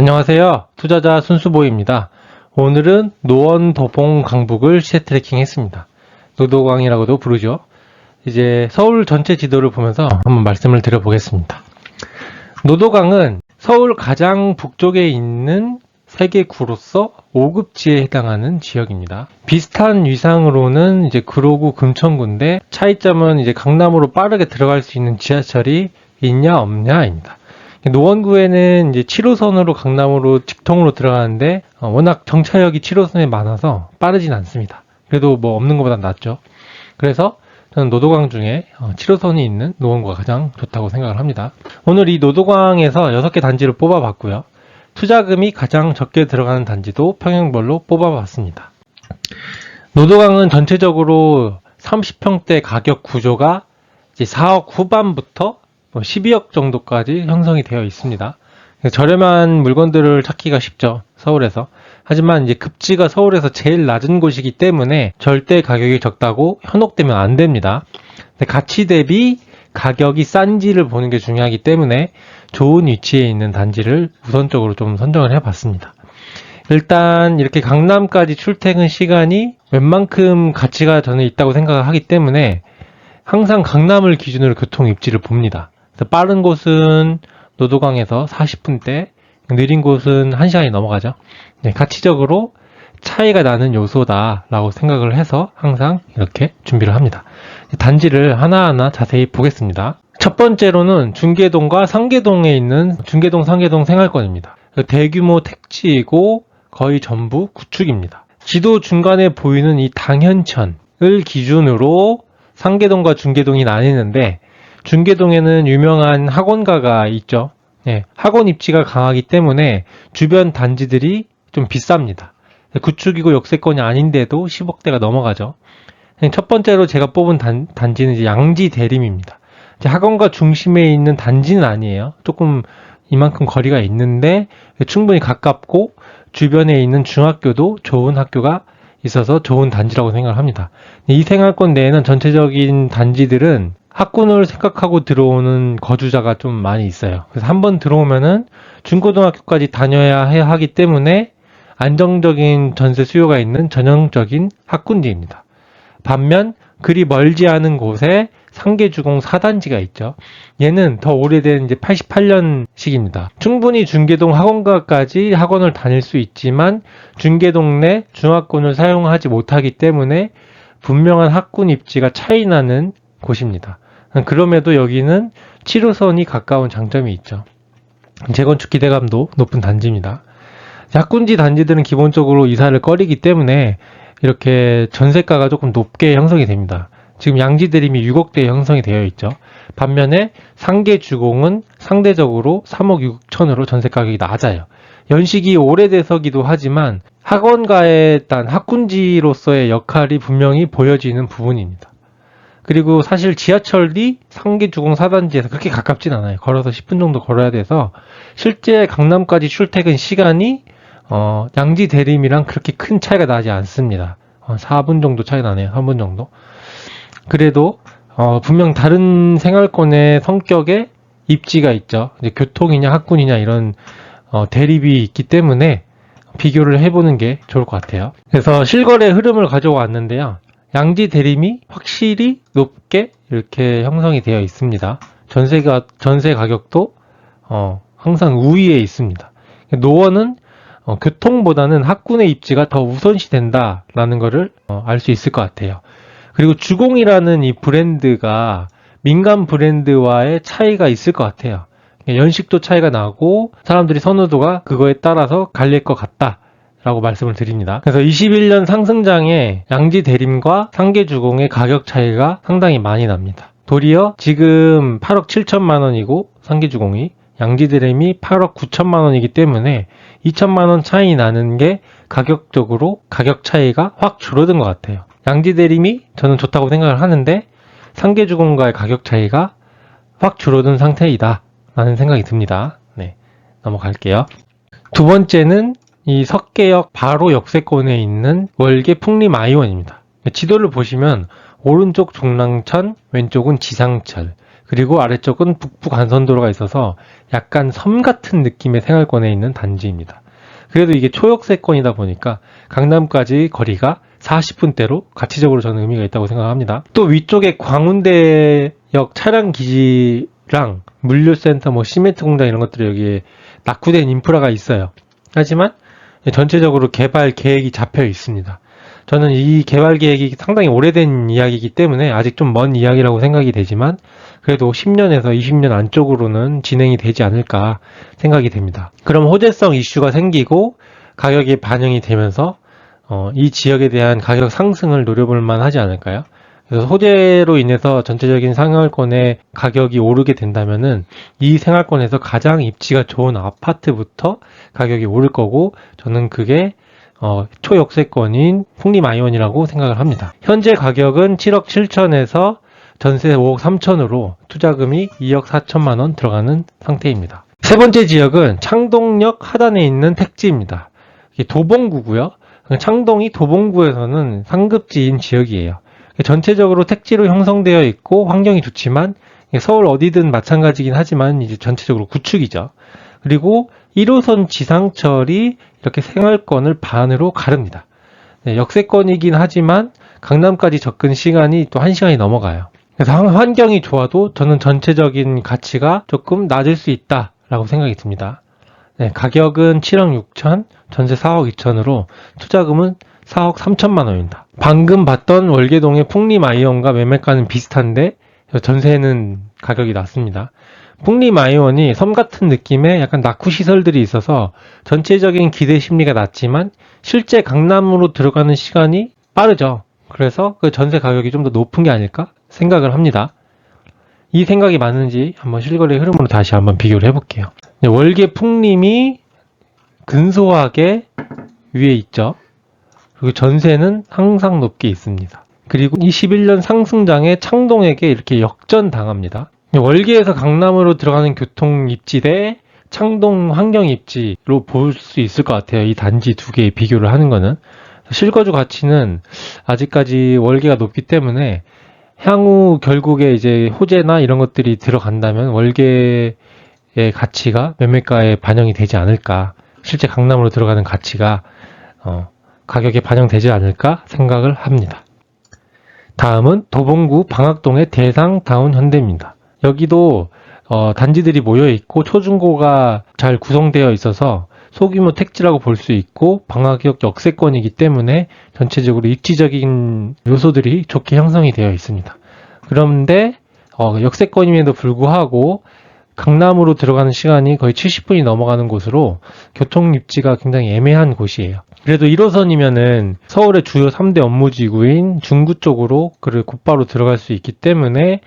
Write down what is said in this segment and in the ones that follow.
안녕하세요. 투자자 순수보입니다. 오늘은 노원 도봉 강북을 시세 트래킹 했습니다. 노도광이라고도 부르죠. 이제 서울 전체 지도를 보면서 한번 말씀을 드려보겠습니다. 노도강은 서울 가장 북쪽에 있는 세계 구로서 5급지에 해당하는 지역입니다. 비슷한 위상으로는 이제 구로구 금천구인데 차이점은 이제 강남으로 빠르게 들어갈 수 있는 지하철이 있냐 없냐입니다. 노원구에는 이제 7호선으로 강남으로 직통으로 들어가는데 어, 워낙 정차역이 7호선에 많아서 빠르진 않습니다. 그래도 뭐 없는 것보다 낫죠. 그래서 저는 노도광 중에 7호선이 있는 노원구가 가장 좋다고 생각을 합니다. 오늘 이 노도광에서 6개 단지를 뽑아봤고요. 투자금이 가장 적게 들어가는 단지도 평형별로 뽑아봤습니다. 노도강은 전체적으로 30평대 가격 구조가 이제 4억 후반부터 12억 정도까지 형성이 되어 있습니다. 저렴한 물건들을 찾기가 쉽죠. 서울에서. 하지만 이제 급지가 서울에서 제일 낮은 곳이기 때문에 절대 가격이 적다고 현혹되면 안 됩니다. 가치 대비 가격이 싼지를 보는 게 중요하기 때문에 좋은 위치에 있는 단지를 우선적으로 좀 선정을 해봤습니다. 일단 이렇게 강남까지 출퇴근 시간이 웬만큼 가치가 저는 있다고 생각을 하기 때문에 항상 강남을 기준으로 교통 입지를 봅니다. 빠른 곳은 노도강에서 40분대, 느린 곳은 1시간이 넘어가죠. 네, 가치적으로 차이가 나는 요소다라고 생각을 해서 항상 이렇게 준비를 합니다. 단지를 하나하나 자세히 보겠습니다. 첫 번째로는 중계동과 상계동에 있는 중계동 상계동 생활권입니다. 대규모 택지이고 거의 전부 구축입니다. 지도 중간에 보이는 이 당현천을 기준으로 상계동과 중계동이 나뉘는데 중계동에는 유명한 학원가가 있죠. 네, 학원 입지가 강하기 때문에 주변 단지들이 좀 비쌉니다. 구축이고 역세권이 아닌데도 10억대가 넘어가죠. 첫 번째로 제가 뽑은 단, 단지는 양지 대림입니다. 학원과 중심에 있는 단지는 아니에요. 조금 이만큼 거리가 있는데 충분히 가깝고 주변에 있는 중학교도 좋은 학교가 있어서 좋은 단지라고 생각을 합니다. 이 생활권 내에는 전체적인 단지들은 학군을 생각하고 들어오는 거주자가 좀 많이 있어요. 그래서 한 번 들어오면은 중고등학교까지 다녀야 해야 하기 때문에 안정적인 전세 수요가 있는 전형적인 학군지입니다. 반면 그리 멀지 않은 곳에 상계주공 4단지가 있죠. 얘는 더 오래된 이제 88년식입니다. 충분히 중계동 학원가까지 학원을 다닐 수 있지만 중계동 내 중학군을 사용하지 못하기 때문에 분명한 학군 입지가 차이 나는 곳입니다. 그럼에도 여기는 7호선이 가까운 장점이 있죠. 재건축 기대감도 높은 단지입니다. 학군지 단지들은 기본적으로 이사를 꺼리기 때문에 이렇게 전세가가 조금 높게 형성이 됩니다. 지금 양지 대림이 6억대 형성이 되어 있죠. 반면에 상계 주공은 상대적으로 3억 6천으로 전세 가격이 낮아요. 연식이 오래돼서기도 하지만 학원가의 단 학군지로서의 역할이 분명히 보여지는 부분입니다. 그리고 사실 지하철이 상계 주공 4단지에서 그렇게 가깝진 않아요. 걸어서 10분 정도 걸어야 돼서 실제 강남까지 출퇴근 시간이 어, 양지 대림이랑 그렇게 큰 차이가 나지 않습니다. 어, 4분 정도 차이 나네요. 3분 정도. 그래도 어, 분명 다른 생활권의 성격에 입지가 있죠. 이제 교통이냐 학군이냐 이런 어, 대립이 있기 때문에 비교를 해보는 게 좋을 것 같아요. 그래서 실거래 흐름을 가져왔는데요. 양지 대림이 확실히 높게 이렇게 형성이 되어 있습니다. 전세가 전세 가격도 어, 항상 우위에 있습니다. 노원은 어, 교통보다는 학군의 입지가 더 우선시 된다라는 것을 어, 알 수 있을 것 같아요. 그리고 주공이라는 이 브랜드가 민간 브랜드와의 차이가 있을 것 같아요. 연식도 차이가 나고 사람들이 선호도가 그거에 따라서 갈릴 것 같다. 라고 말씀을 드립니다. 그래서 21년 상승장에 양지 대림과 상계 주공의 가격 차이가 상당히 많이 납니다. 도리어 지금 8억 7천만 원이고 상계 주공이 양지 대림이 8억 9천만 원이기 때문에 2천만 원 차이 나는 게 가격적으로 가격 차이가 확 줄어든 것 같아요. 양지 대림이 저는 좋다고 생각을 하는데 상계 주공과의 가격 차이가 확 줄어든 상태이다 라는 생각이 듭니다. 네, 넘어갈게요. 두 번째는 이 석계역 바로 역세권에 있는 월계 풍림 아이원입니다. 지도를 보시면 오른쪽 중랑천, 왼쪽은 지상철, 그리고 아래쪽은 북부 간선도로가 있어서 약간 섬 같은 느낌의 생활권에 있는 단지입니다. 그래도 이게 초역세권이다 보니까 강남까지 거리가 40분대로 가치적으로 저는 의미가 있다고 생각합니다. 또 위쪽에 광운대역 차량 기지랑 물류센터, 뭐 시멘트 공장 이런 것들이 여기에 낙후된 인프라가 있어요. 하지만 전체적으로 개발 계획이 잡혀 있습니다. 저는 이 개발 계획이 상당히 오래된 이야기이기 때문에 아직 좀 먼 이야기라고 생각이 되지만 그래도 10년에서 20년 안쪽으로는 진행이 되지 않을까 생각이 됩니다. 그럼 호재성 이슈가 생기고 가격이 반영이 되면서 어, 이 지역에 대한 가격 상승을 노려볼 만 하지 않을까요? 그래서 호재로 인해서 전체적인 생활권의 가격이 오르게 된다면은 이 생활권에서 가장 입지가 좋은 아파트부터 가격이 오를 거고 저는 그게 어, 초역세권인 풍림아이원이라고 생각을 합니다. 현재 가격은 7억 7천에서 전세 5억 3천으로 투자금이 2억 4천만 원 들어가는 상태입니다. 세 번째 지역은 창동역 하단에 있는 택지입니다. 도봉구고요. 창동이 도봉구에서는 상급지인 지역이에요. 전체적으로 택지로 형성되어 있고 환경이 좋지만 서울 어디든 마찬가지긴 하지만 이제 전체적으로 구축이죠. 그리고 1호선 지상철이 이렇게 생활권을 반으로 가릅니다. 네, 역세권이긴 하지만 강남까지 접근 시간이 또 1시간이 넘어가요. 그래서 환- 환경이 좋아도 저는 전체적인 가치가 조금 낮을 수 있다라고 생각이 듭니다. 네, 가격은 7억 6천, 전세 4억 2천으로 투자금은 4억 3천만 원입니다. 방금 봤던 월계동의 풍림 아이언과 매매가는 비슷한데 전세는 가격이 낮습니다. 풍림 아이언이 섬 같은 느낌의 약간 낙후 시설들이 있어서 전체적인 기대 심리가 낮지만 실제 강남으로 들어가는 시간이 빠르죠. 그래서 그 전세 가격이 좀 더 높은 게 아닐까 생각을 합니다. 이 생각이 맞는지 한번 실거래 흐름으로 다시 한번 비교를 해볼게요. 네, 월계 풍림이 근소하게 위에 있죠. 그리고 전세는 항상 높게 있습니다. 그리고 21년 상승장에 창동에게 이렇게 역전 당합니다. 월계에서 강남으로 들어가는 교통 입지 대 창동 환경 입지로 볼 수 있을 것 같아요. 이 단지 두 개의 비교를 하는 거는. 실거주 가치는 아직까지 월계가 높기 때문에 향후 결국에 이제 호재나 이런 것들이 들어간다면 월계의 가치가 매매가에 반영이 되지 않을까. 실제 강남으로 들어가는 가치가 어, 가격에 반영되지 않을까 생각을 합니다. 다음은 도봉구 방학동의 대상다운 현대입니다. 여기도 어, 단지들이 모여 있고 초중고가 잘 구성되어 있어서 소규모 택지라고 볼 수 있고 방학역 역세권이기 때문에 전체적으로 입지적인 요소들이 좋게 형성이 되어 있습니다. 그런데 어, 역세권임에도 불구하고 강남으로 들어가는 시간이 거의 70분이 넘어가는 곳으로 교통 입지가 굉장히 애매한 곳이에요. 그래도 1호선이면은 서울의 주요 3대 업무지구인 중구 쪽으로 그를 곧바로 들어갈 수 있기 때문에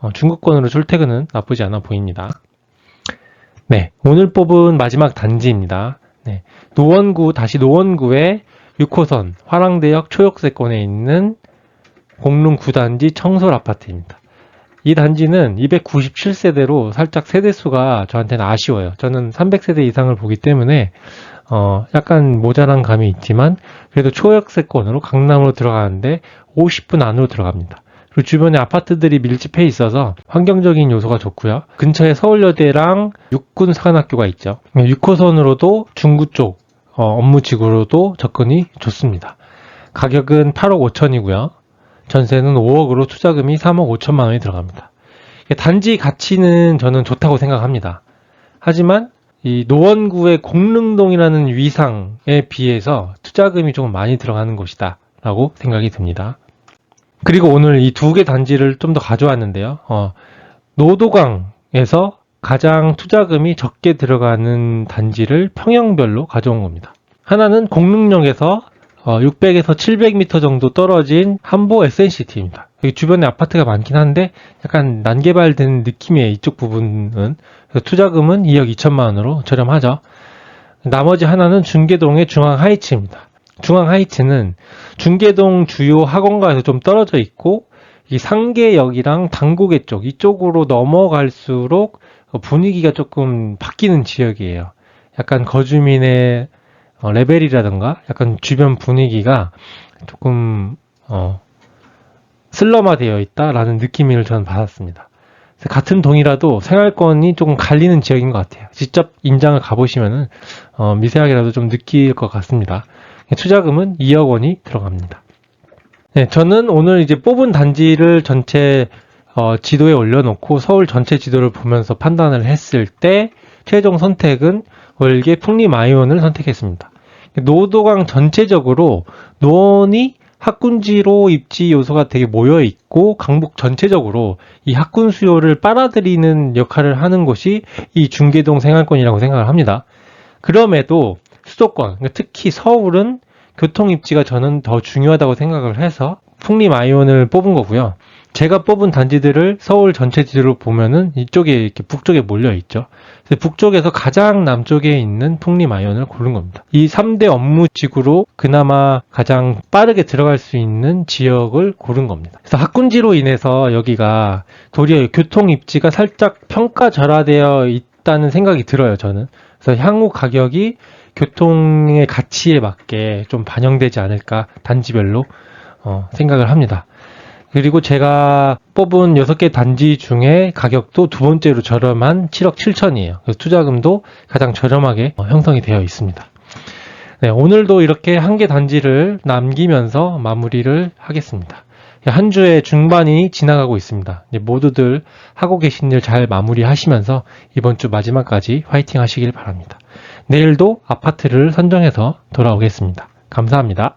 어, 중구권으로 출퇴근은 나쁘지 않아 보입니다. 네, 오늘 뽑은 마지막 단지입니다. 네, 노원구, 다시 노원구의 6호선 화랑대역 초역세권에 있는 공릉 9단지 청솔 아파트입니다. 이 단지는 297세대로 살짝 세대수가 저한테는 아쉬워요. 저는 300세대 이상을 보기 때문에 어, 약간 모자란 감이 있지만 그래도 초역세권으로 강남으로 들어가는데 50분 안으로 들어갑니다. 그리고 주변에 아파트들이 밀집해 있어서 환경적인 요소가 좋고요. 근처에 서울여대랑 육군 사관학교가 있죠. 6호선으로도 중구 쪽 어, 업무지구로도 접근이 좋습니다. 가격은 8억 5천이고요. 전세는 5억으로 투자금이 3억 5천만 원이 들어갑니다. 단지 가치는 저는 좋다고 생각합니다. 하지만 이 노원구의 공릉동이라는 위상에 비해서 투자금이 조금 많이 들어가는 곳이다 라고 생각이 듭니다. 그리고 오늘 이 두 개 단지를 좀 더 가져왔는데요. 어, 노도강에서 가장 투자금이 적게 들어가는 단지를 평형별로 가져온 겁니다. 하나는 공릉역에서 600에서 700m 정도 떨어진 한보 SNCT입니다. 여기 주변에 아파트가 많긴 한데 약간 난개발된 느낌이에요. 이쪽 부분은. 투자금은 2억 2천만 원으로 저렴하죠. 나머지 하나는 중계동의 중앙 하이츠입니다. 중앙 하이츠는 중계동 주요 학원가에서 좀 떨어져 있고 이 상계역이랑 당구계 쪽 이쪽으로 넘어갈수록 분위기가 조금 바뀌는 지역이에요. 약간 거주민의 어, 레벨이라든가 약간 주변 분위기가 조금 어, 슬럼화되어 있다라는 느낌을 저는 받았습니다. 같은 동이라도 생활권이 조금 갈리는 지역인 것 같아요. 직접 임장을 가보시면은 어, 미세하게라도 좀 느낄 것 같습니다. 투자금은 2억 원이 들어갑니다. 네, 저는 오늘 이제 뽑은 단지를 전체 어, 지도에 올려놓고 서울 전체 지도를 보면서 판단을 했을 때 최종 선택은 월계 풍림 아이온을 선택했습니다. 노도강 전체적으로 노원이 학군지로 입지 요소가 되게 모여 있고 강북 전체적으로 이 학군 수요를 빨아들이는 역할을 하는 곳이 이 중계동 생활권이라고 생각을 합니다. 그럼에도 수도권, 그러니까 특히 서울은 교통 입지가 저는 더 중요하다고 생각을 해서 풍림 아이온을 뽑은 거고요. 제가 뽑은 단지들을 서울 전체 지도로 보면은 이쪽에 이렇게 북쪽에 몰려 있죠. 북쪽에서 가장 남쪽에 있는 풍림 아이온을 고른 겁니다. 이 3대 업무 지구로 그나마 가장 빠르게 들어갈 수 있는 지역을 고른 겁니다. 그래서 학군지로 인해서 여기가 도리어 교통 입지가 살짝 평가 절하되어 있다는 생각이 들어요, 저는. 그래서 향후 가격이 교통의 가치에 맞게 좀 반영되지 않을까 단지별로 어, 생각을 합니다. 그리고 제가 뽑은 6개 단지 중에 가격도 두 번째로 저렴한 7억 7천이에요. 그래서 투자금도 가장 저렴하게 어, 형성이 되어 있습니다. 네, 오늘도 이렇게 한 개 단지를 남기면서 마무리를 하겠습니다. 한 주의 중반이 지나가고 있습니다. 모두들 하고 계신 일 잘 마무리하시면서 이번 주 마지막까지 화이팅 하시길 바랍니다. 내일도 아파트를 선정해서 돌아오겠습니다. 감사합니다.